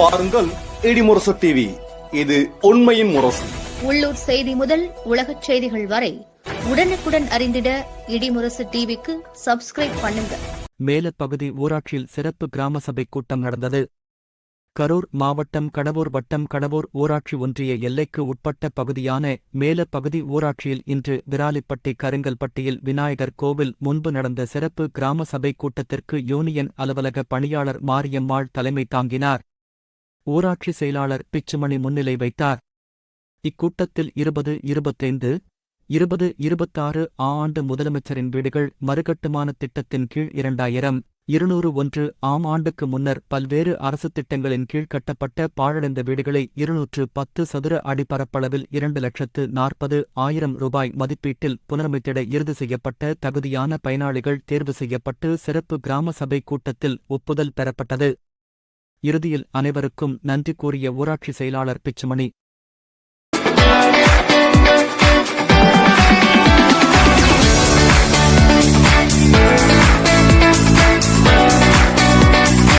பாருங்கள் இடிமுரசு டிவி இது உண்மையின் முரசு. உள்ளூர் செய்தி முதல் உலகச் செய்திகள் வரை உடனுக்குடன் அறிந்திட இடிமுரசு டிவிக்கு சப்ஸ்கிரைப் பண்ணுங்க. மேலப்பகுதி ஊராட்சியில் சிறப்பு கிராம சபை கூட்டம் நடந்தது. கரூர் மாவட்டம் கடவூர் வட்டம் கடவூர் ஊராட்சி ஒன்றிய எல்லைக்கு உட்பட்ட பகுதியான மேலப்பகுதி ஊராட்சியில் இன்று விராலிப்பட்டி கருங்கல்பட்டியில் விநாயகர் கோவில் முன்பு நடந்த சிறப்பு கிராம சபை கூட்டத்திற்கு யூனியன் அலுவலக பணியாளர் மாரியம்மாள் தலைமை தாங்கினார். ஊராட்சி செயலாளர் பிச்சுமணி முன்னிலை வைத்தார். இக்கூட்டத்தில் இருபது இருபத்தைந்து இருபது இருபத்தாறு ஆண்டு முதலமைச்சரின் வீடுகள் மறுகட்டுமான திட்டத்தின் கீழ் இரண்டாயிரம் இருநூறு ஒன்று ஆம் ஆண்டுக்கு முன்னர் பல்வேறு அரசு திட்டங்களின் கீழ் கட்டப்பட்ட பாழடைந்த வீடுகளை இருநூற்று பத்து சதுர அடிப்பரப்பளவில் இரண்டு லட்சத்து நாற்பது ஆயிரம் ரூபாய் மதிப்பீட்டில் புனரமைத்திட இறுதி செய்யப்பட்ட தகுதியான பயனாளிகள் தேர்வு செய்யப்பட்டு சிறப்பு கிராம சபை கூட்டத்தில் ஒப்புதல் பெறப்பட்டது. இறுதியில் அனைவருக்கும் நன்றி கூறிய ஊராட்சி செயலாளர் பிச்சுமணி.